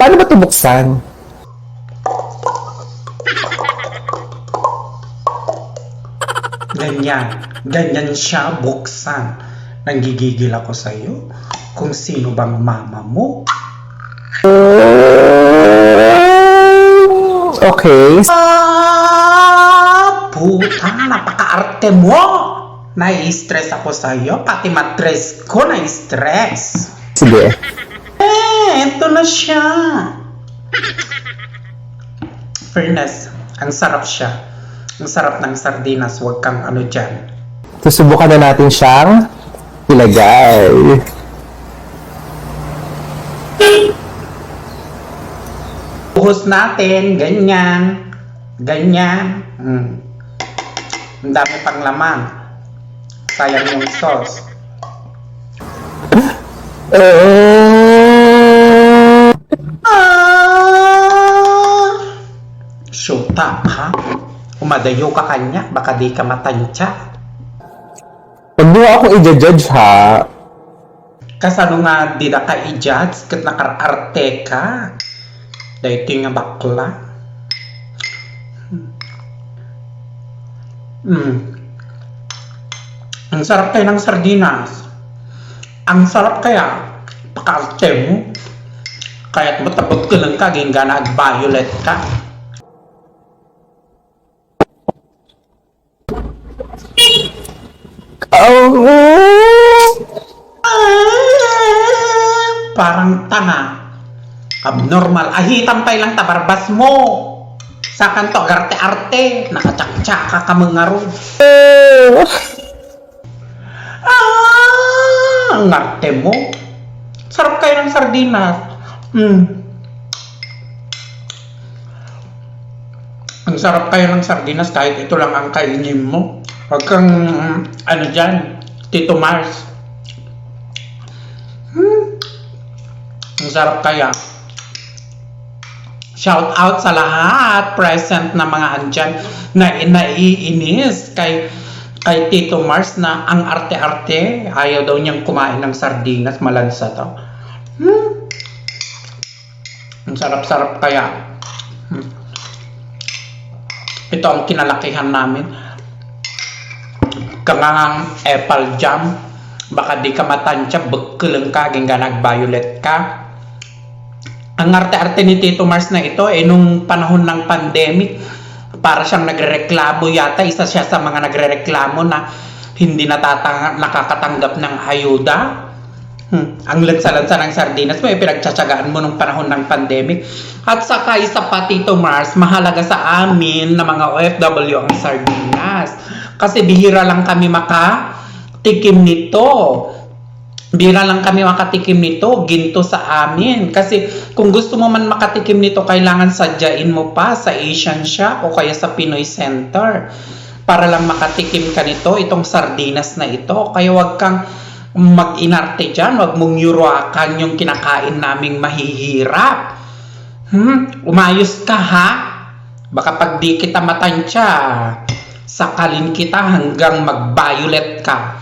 Paano ba ito buksan? Ganyan. Ganyan siya buksan. Nanggigigil ako sa'yo. Kung sino bang mama mo. Okay. Ah, puta, napaka-arte mo. Nai-stress ako sa'yo. Pati matres ko na-stress. Sige. Ito na siya. Fairness, ang sarap siya. Ang sarap ng sardinas, huwag kang ano dyan. Susubukan na natin siyang ilagay. Buhos natin, ganyan, ganyan. Hmm. Ang dami pang laman. Sayang yung sauce. Uh, Syuta, ha? Umadayo ka kanya, baka di ka matansya. Mo ako i-judge ha. Kasano nga di na ka i-judge, kat nakararte ka. Dahil ito nga bakla. Hmm. Ang sarap kaya ng sardinas. Ang sarap kaya, pakarte mo. Kaya't matabot ka lang ka, gana at violet ka. Oh, Parang tanga. Abnormal. Ahitan pa lang tabarbas mo. Sa kanto, arte-arte. Nakatsak-tsaka ka mga ro. oh. Ah, ang arte mo. Sarap kayo ng sardinas. Hmm. Ang sarap kayo ng sardinas kahit ito lang ang kainin mo. Huwag kang, ano dyan, Tito Mars. Hmm. Ang sarap kaya. Shout out sa lahat present na mga andyan na naiinis kay kay Tito Mars na ang arte-arte ayaw daw niyang kumain ng sardinas malansa daw. Hmm. Ang sarap-sarap kaya. Hmm. Ito ang kinalakihan namin. Kangang apple jam. Baka di ka matansya, bagkulang ka, ginganag violet ka ang arte-arte ni Tito Mars na ito eh nung panahon ng pandemic para siyang nagrereklamo yata isa siya sa mga nagrereklamo na hindi natatang nakakatanggap ng ayuda Hmm. Ang lansa-lansa ng sardinas mo, eh, pinagtsatsagaan mo nung panahon ng pandemic. At saka isa pa, Tito Mars, mahalaga sa amin na mga OFW ang sardinas. Kasi bihira lang kami makatikim nito. Bira lang kami makatikim nito, ginto sa amin. Kasi kung gusto mo man makatikim nito, kailangan sadyain mo pa sa Asian Shop o kaya sa Pinoy Center. Para lang makatikim ka nito, itong sardinas na ito. Kaya wag kang mag-inarte dyan, wag mong yuruakan yung kinakain naming mahihirap. Hmm? Umayos ka ha? Baka pag di kita matansya, sakalin kita hanggang mag-violet ka.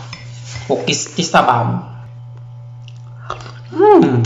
O kisti sa bam. Hmm.